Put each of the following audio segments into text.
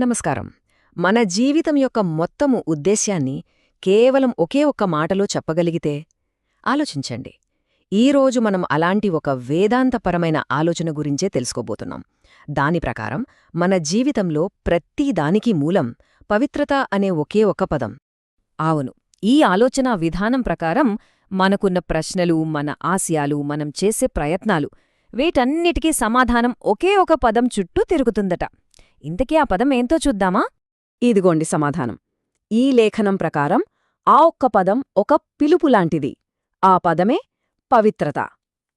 నమస్కారం. మన జీవితం యొక్క మొత్తము ఉద్దేశ్యాన్ని కేవలం ఒకే ఒక్క మాటలో చెప్పగలిగితే ఆలోచించండి. ఈరోజు మనం అలాంటి ఒక వేదాంతపరమైన ఆలోచన గురించే తెలుసుకోబోతున్నాం. దాని ప్రకారం మన జీవితంలో ప్రతి దానికి మూలం పవిత్రత అనే ఒకే ఒక పదం. అవును ఈ ఆలోచనా విధానం ప్రకారం మనకున్న ప్రశ్నలు మన ఆశయాలు మనం చేసే ప్రయత్నాలు వీటన్నిటికీ సమాధానం ఒకే ఒక పదం చుట్టూ తిరుగుతుందట. ఇంతకీ ఆ పదం ఏంతో చూద్దామా? ఇదిగోండి సమాధానం. ఈ లేఖనం ప్రకారం ఆ ఒక్క పదం ఒక పిలుపులాంటిది ఆ పదమే పవిత్రత.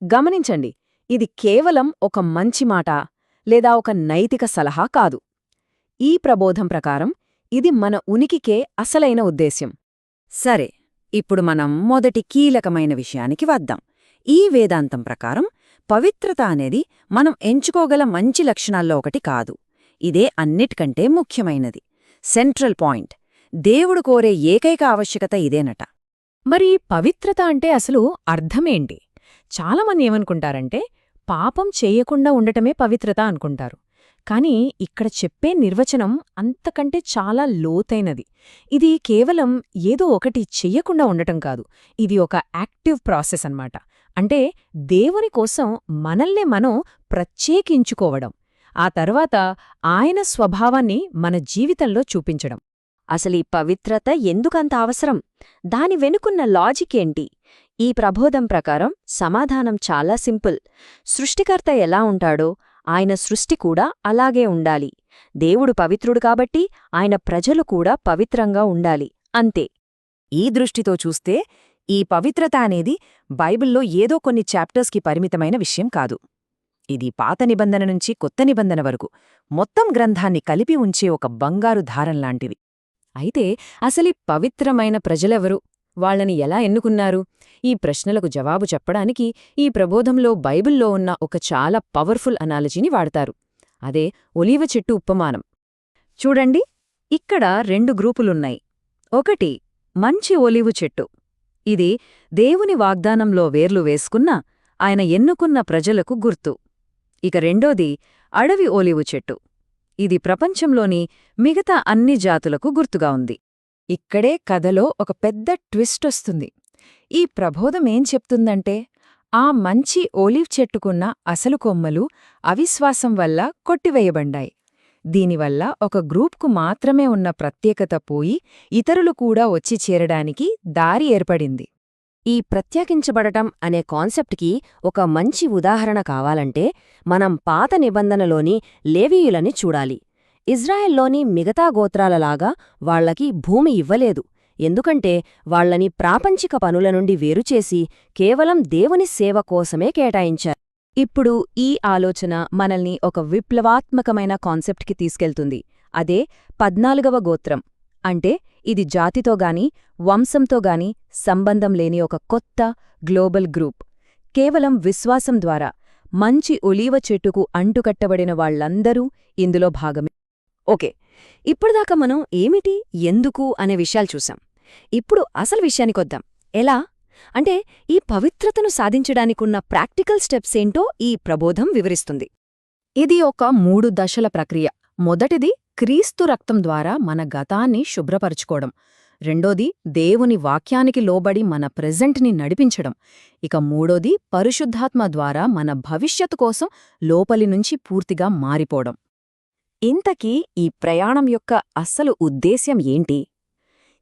గమనించండి ఇది కేవలం ఒక మంచి మాట లేదా ఒక నైతిక సలహా కాదు. ఈ ప్రబోధం ప్రకారం ఇది మన ఉనికికే అసలైన ఉద్దేశ్యం. సరే ఇప్పుడు మనం మొదటి కీలకమైన విషయానికి వద్దాం. ఈ వేదాంతం ప్రకారం పవిత్రత అనేది మనం ఎంచుకోగల మంచి లక్షణాల్లో ఒకటి కాదు. ఇదే అన్నిటికంటే ముఖ్యమైనది. Central point. దేవుడు కోరే ఏకైక ఆవశ్యకత ఇదేనట. మరి పవిత్రత అంటే అసలు అర్థమేంటి? చాలామంది ఏమనుకుంటారంటే పాపం చేయకుండా ఉండటమే పవిత్రత అనుకుంటారు. కాని ఇక్కడ చెప్పే నిర్వచనం అంతకంటే చాలా లోతైనది. ఇది కేవలం ఏదో ఒకటి చెయ్యకుండా ఉండటం కాదు. ఇది ఒక యాక్టివ్ ప్రాసెస్ అన్నమాట. అంటే దేవుని కోసం మనల్నే మనం ప్రత్యేకించుకోవడం. ఆ తర్వాత ఆయన స్వభావాన్ని మన జీవితంలో చూపించడం. అసలీ పవిత్రత ఎందుకంత అవసరం? దాని వెనుకున్న లాజికేంటి ఈ ప్రబోధం ప్రకారం సమాధానం చాలా సింపుల్. సృష్టికర్త ఎలా ఉంటాడో ఆయన సృష్టి కూడా అలాగే ఉండాలి. దేవుడు పవిత్రుడు కాబట్టి ఆయన ప్రజలు కూడా పవిత్రంగా ఉండాలి. అంతే. ఈ దృష్టితో చూస్తే ఈ పవిత్రత అనేది బైబిల్లో ఏదో కొన్ని చాప్టర్స్కి పరిమితమైన విషయం కాదు. ఇది పాత నిబంధన నుంచి కొత్త నిబంధన వరకు. మొత్తం గ్రంథాన్ని కలిపి ఉంచే ఒక బంగారు ధారంలాంటిది అయితే అసలి పవిత్రమైన ప్రజలెవరు? వాళ్ళని ఎలా ఎన్నుకున్నారు? ఈ ప్రశ్నలకు జవాబు చెప్పడానికి ఈ ప్రబోధంలో బైబిల్లో ఉన్న ఒక చాలా పవర్ఫుల్ అనాలజీని వాడతారు. అదే ఒలీవ చెట్టు ఉపమానం. చూడండి ఇక్కడ రెండు గ్రూపులున్నాయి. ఒకటి మంచి ఒలీవు చెట్టు. ఇది దేవుని వాగ్దానంలో వేర్లు వేసుకున్న ఆయన ఎన్నుకున్న ప్రజలకు గుర్తు. ఇక రెండోది అడవి ఓలివు చెట్టు. ఇది ప్రపంచంలోని మిగతా అన్ని జాతులకు గుర్తుగా ఉంది. ఇక్కడే కథలో ఒక పెద్ద ట్విస్ట్ వస్తుంది. ఈ ప్రబోధమేం చెప్తుందంటే ఆ మంచి ఓలివ్ చెట్టుకున్న అసలు కొమ్మలు అవిశ్వాసం వల్ల కొట్టివేయబండాయి దీనివల్ల ఒక గ్రూప్కు మాత్రమే ఉన్న ప్రత్యేకత పోయి ఇతరులు కూడా వచ్చి చేరడానికి దారి ఏర్పడింది. ఈ ప్రత్యేకించబడటం అనే కాన్సెప్ట్కి ఒక మంచి ఉదాహరణ కావాలంటే మనం పాత నిబంధనలోని లేవీయులని చూడాలి. ఇజ్రాయెల్లోని మిగతా గోత్రాలలాగా వాళ్ళకి భూమి ఇవ్వలేదు. ఎందుకంటే వాళ్ళని ప్రాపంచిక పనుల నుండి వేరుచేసి కేవలం దేవుని సేవ కోసమే కేటాయించారు. ఇప్పుడు ఈ ఆలోచన మనల్ని ఒక విప్లవాత్మకమైన కాన్సెప్ట్కి తీసుకెళ్తుంది. అదే పద్నాలుగవ గోత్రం. అంటే ఇది జాతితోగాని వంశంతోగాని సంబంధం లేని ఒక కొత్త గ్లోబల్ గ్రూప్. కేవలం విశ్వాసం ద్వారా మంచి ఒలీవ చెట్టుకు అంటుకట్టబడిన వాళ్ళందరూ ఇందులో భాగమే. ఓకే ఇప్పటిదాకా మనం ఏమిటి ఎందుకు అనే విషయాలు చూసాం ఇప్పుడు అసలు విషయానికొద్దాం ఎలా? అంటే ఈ పవిత్రతను సాధించడానికున్న ప్రాక్టికల్ స్టెప్స్ ఏంటో ఈ ప్రబోధం వివరిస్తుంది. ఇది ఒక మూడు దశల ప్రక్రియ. మొదటిది క్రీస్తు రక్తం ద్వారా మన గతాన్ని శుభ్రపరుచుకోవడం. రెండోది దేవుని వాక్యానికి లోబడి మన ప్రెజెంట్ని నడిపించడం. ఇక మూడోది పరిశుద్ధాత్మ ద్వారా మన భవిష్యత్తు కోసం లోపలి నుంచి పూర్తిగా మారిపోవడం. ఇంతకీ ఈ ప్రయాణం యొక్క అస్సలు ఉద్దేశ్యం ఏంటి?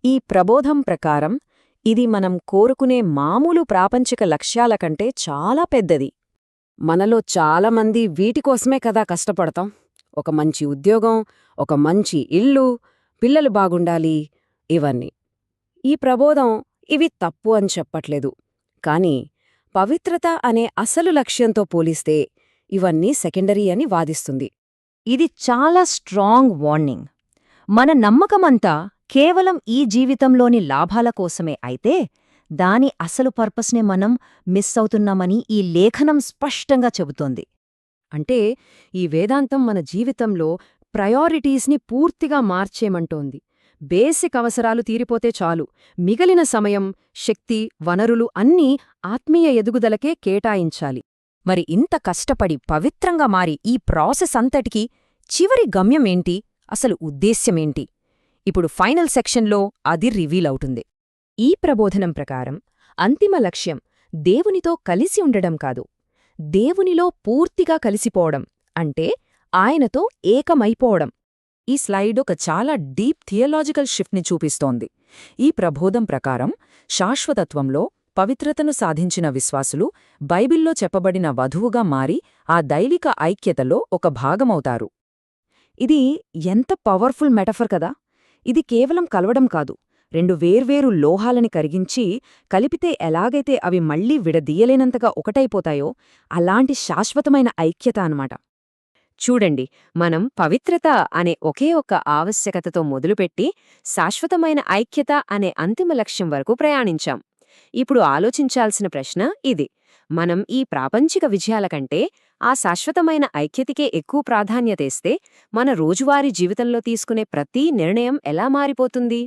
ఈ ప్రబోధం ప్రకారం ఇది మనం కోరుకునే మామూలు ప్రాపంచిక లక్ష్యాల కంటే చాలా పెద్దది. మనలో చాలామంది వీటికోసమే కదా కష్టపడతాం. ఒక మంచి ఉద్యోగం ఒక మంచి ఇల్లు పిల్లలు బాగుండాలి ఇవన్నీ. ఈ ప్రబోధం ఇవి తప్పు అని చెప్పట్లేదు. కాని పవిత్రత అనే అసలు లక్ష్యంతో పోలిస్తే ఇవన్నీ సెకండరీ అని వాదిస్తుంది. ఇది చాలా స్ట్రాంగ్ వార్నింగ్. మన నమ్మకమంతా కేవలం ఈ జీవితంలోని లాభాల కోసమే అయితే దాని అసలు పర్పస్నే మనం మిస్ అవుతున్నామని ఈ లేఖనం స్పష్టంగా చెబుతోంది. అంటే ఈ వేదాంతం మన జీవితంలో ప్రయారిటీస్ని పూర్తిగా మార్చేమంటోంది బేసిక్ అవసరాలు తీరిపోతే చాలు. మిగిలిన సమయం శక్తి వనరులు అన్నీ ఆత్మీయ ఎదుగుదలకే కేటాయించాలి. మరి ఇంత కష్టపడి పవిత్రంగా మారి ఈ ప్రాసెస్ అంతటికీ చివరి గమ్యమేంటి? అసలు ఉద్దేశ్యమేంటి? ఇప్పుడు ఫైనల్ సెక్షన్లో అది రివీల్ అవుతుంది. ఈ ప్రబోధనం ప్రకారం అంతిమ లక్ష్యం దేవునితో కలిసి ఉండడం కాదు. దేవునిలో పూర్తిగా కలిసిపోవడం అంటే ఆయనతో ఏకమైపోవడం. ఈ స్లైడ్ ఒక చాలా డీప్ థియలాజికల్ షిఫ్ట్ని చూపిస్తోంది. ఈ ప్రబోధం ప్రకారం శాశ్వతత్వంలో పవిత్రతను సాధించిన విశ్వాసులు బైబిల్లో చెప్పబడిన వధువుగా మారి ఆ దైవిక ఐక్యతలో ఒక భాగమవుతారు. ఇది ఎంత పవర్ఫుల్ మెటఫర్ కదా! ఇది కేవలం కలవడం కాదు రెండు వేర్వేరు లోహాలని కరిగించి కలిపితే ఎలాగైతే అవి మళ్ళీ విడదీయలేనంతగా ఒకటైపోతాయో అలాంటి శాశ్వతమైన ఐక్యత అనమాట చూడండి మనం పవిత్రత అనే ఒకే ఒక్క ఆవశ్యకతతో మొదలుపెట్టి శాశ్వతమైన ఐక్యత అనే అంతిమ లక్ష్యం వరకు ప్రయాణించాం. ఇప్పుడు ఆలోచించాల్సిన ప్రశ్న ఇది. మనం ఈ ప్రాపంచిక విజయాల కంటే ఆ శాశ్వతమైన ఐక్యతకే ఎక్కువ ప్రాధాన్యతేస్తే మన రోజువారీ జీవితంలో తీసుకునే ప్రతి నిర్ణయం ఎలా మారిపోతుంది?